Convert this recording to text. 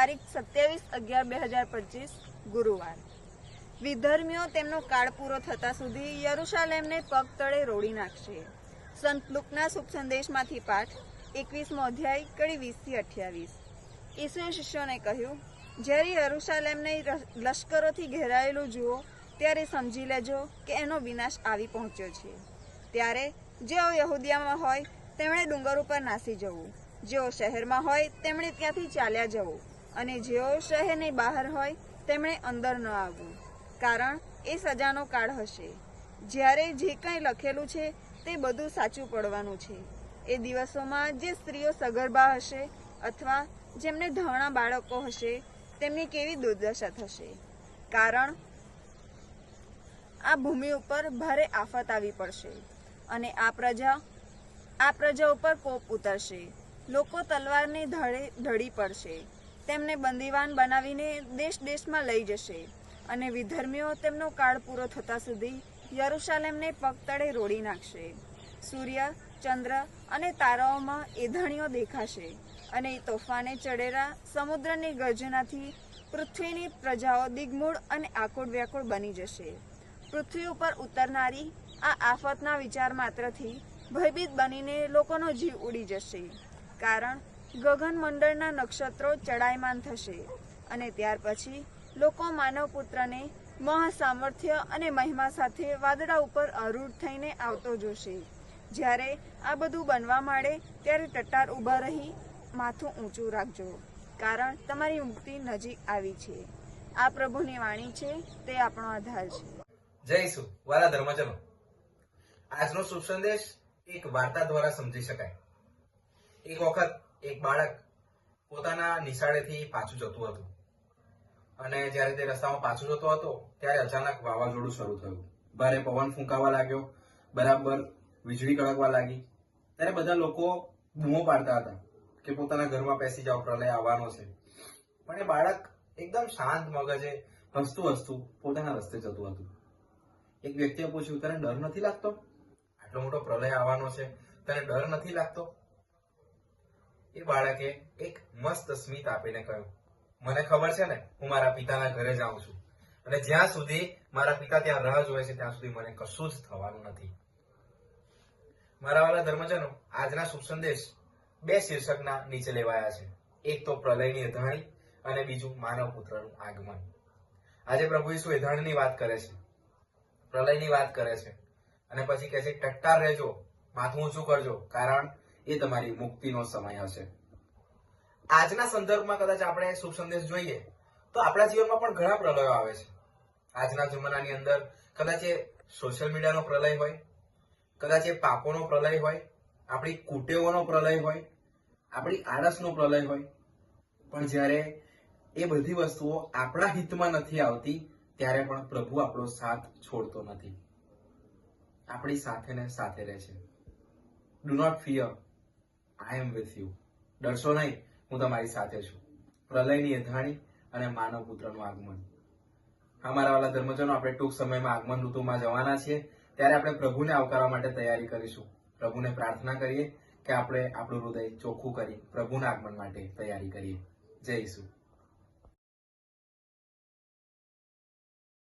અગિયાર બે હજાર પચીસ, ગુરુવાર. વિધર્મીઓ તેમનો કાળ પૂરો થતા સુધી યરુશાલેમને પગ તળે રોડી નાખશે. સંત લુકના શુભ સંદેશમાંથી પાઠ, એકવીસમો અધ્યાય, કડી વીસથી અઠ્યાવીસ. ઈસુએ શિષ્યોને કહ્યું, જ્યારે યરુશાલેમને લશ્કરોથી ઘેરાયેલું જુઓ, ત્યારે સમજી લેજો કે એનો વિનાશ આવી પહોંચ્યો છે. ત્યારે જેઓ યહૂદિયામાં હોય, તેમણે ડુંગર ઉપર નાસી જવું. જેઓ શહેરમાં હોય, તેમણે ત્યાંથી ચાલ્યા જવું. અને જેઓ શહેરની બહાર હોય, તેમણે અંદર ન આવવું, કારણ એ સજાનો કાળ હશે. જ્યારે જે કંઈ લખેલું છે, તે બધું સાચું પડવાનું છે. એ દિવસોમાં જે સ્ત્રીઓ સગર્ભા હશે અથવા જેમને ધણા બાળકો હશે, તેમની કેવી દુર્દશા થશે? કારણ આ ભૂમિ ઉપર ભારે આફત આવી પડશે અને આ પ્રજા આ પ્રજા ઉપર કોપ ઉતરશે. લોકો તલવારની ધળે ઢળી પડશે. તેમને બંદીવાન બનાવીને દેશ દેશમાં લઈ જશે અને વિધર્મીઓ તેમનો કાળ પૂરો થતા સુધી યરુશાલેમને પગતળે રોડી નાખશે. સૂર્ય, ચંદ્ર અને તારાઓમાં એધણીઓ દેખાશે અને તોફાને ચડેલા સમુદ્રની ગર્જનાથી પૃથ્વીની પ્રજાઓ દિગ્મૂળ અને આકુળ વ્યાકુળ બની જશે. પૃથ્વી ઉપર ઉતરનારી આ આફતના વિચાર માત્રથી ભયભીત બનીને લોકોનો જીવ ઉડી જશે. કારણ ગગન મંડળના નક્ષત્રો ચડાયમાન થશે અને ત્યાર પછી લોકો માનવ પુત્રને મહાસામર્થ્ય અને મહિમા સાથે વાદળા ઉપર આરૂઢ થઈને આવતો જોશે. જ્યારે આ બધું બનવા માંડે ત્યારે ટટ્ટાર ઊભા રહી માથું ઊંચું રાખજો, કારણ તમારી મુક્તિ નજીક આવી છે. આ પ્રભુની વાણી છે, તે આપણો આધાર છે. જય ઈસુ, વાલા ધર્મજનો. આજનો શુભ સંદેશ એક વાર્તા દ્વારા સમજી શકાય. એક વખત એક બાળક પોતાના નિશાળેથી પાછું જતું હતું. અને જ્યારે તે રસ્તામાં પાછું જતો હતો, ત્યારે અચાનક વાવાઝોડું શરૂ થયું. ભારે પવન ફૂંકાવા લાગ્યો, બરાબર વીજળી કડકવા લાગી. ત્યારે બધા લોકો બૂમો પાડતા હતા કે પોતાના ઘરમાં બેસી જાઓ, પ્રલય આવવાનો છે. પણ એ બાળક એકદમ શાંત, મગજે હસતું હસતું પોતાના રસ્તે જતું હતું. એક વ્યક્તિએ પૂછ્યું, તને ડર નથી લાગતો? આટલો મોટો પ્રલય આવવાનો છે. તને ડર નથી લાગતો? એ બાળકે એક મસ્ત સ્મિત આપીને કહ્યું, મને ખબર છે ને, હું મારા પિતાના ઘરે જાઉં છું. અને જ્યાં સુધી મારા પિતા ત્યાં રાહ જોવે છે, ત્યાં સુધી મને કશું જ થવાનું નથી. મારા વાલા ધર્મજનો, આજના શુભ સંદેશ બે શીર્ષકના નીચે લેવાયા છે. એક તો પ્રલયની અધાણી અને બીજું માનવ પુત્રનું આગમન. આજે પ્રભુ ઈસુ એધાણીની વાત કરે છે. પ્રલયની વાત કરે છે. અને પછી કહે છે ટટ્ટાર રહેજો. માથું ઊંચું કરજો. કારણ એ તમારી મુક્તિનો સમય હશે. આજના સંદર્ભમાં કદાચ આપણે શુભ સંદેશ જોઈએ, તો આપણા જીવનમાં પણ ઘણા પ્રલયો આવે છે. આજના જમાનાની અંદર કદાચ એ સોશિયલ મીડિયાનો પ્રલય હોય, કદાચ એ પાપોનો પ્રલય હોય, આપણી કુટેવોનો પ્રલય હોય, આપણી આળસનો પ્રલય હોય, પણ જ્યારે એ બધી વસ્તુઓ આપણા હિતમાં નથી આવતી, ત્યારે પણ પ્રભુ આપણો સાથ છોડતો નથી. આપણી સાથે ને સાથે રહે છે. Do not fear I am with you ડરશો નહીં. હું તમારી સાથે છું. પ્રલયની અધાણી અને માનવ પુત્રનું આગમન અમારા વાલા ધર્મજનો, આપણે ટૂંક સમયમાં આગમન ઋતુમાં જવાના છીએ. ત્યારે આપણે પ્રભુને આવકારવા માટે તૈયારી કરીશું. પ્રભુને પ્રાર્થના કરીએ કે આપણે આપણું હૃદય ચોખ્ખું કરી પ્રભુના આગમન માટે તૈયારી કરીએ. જય ઈસુ.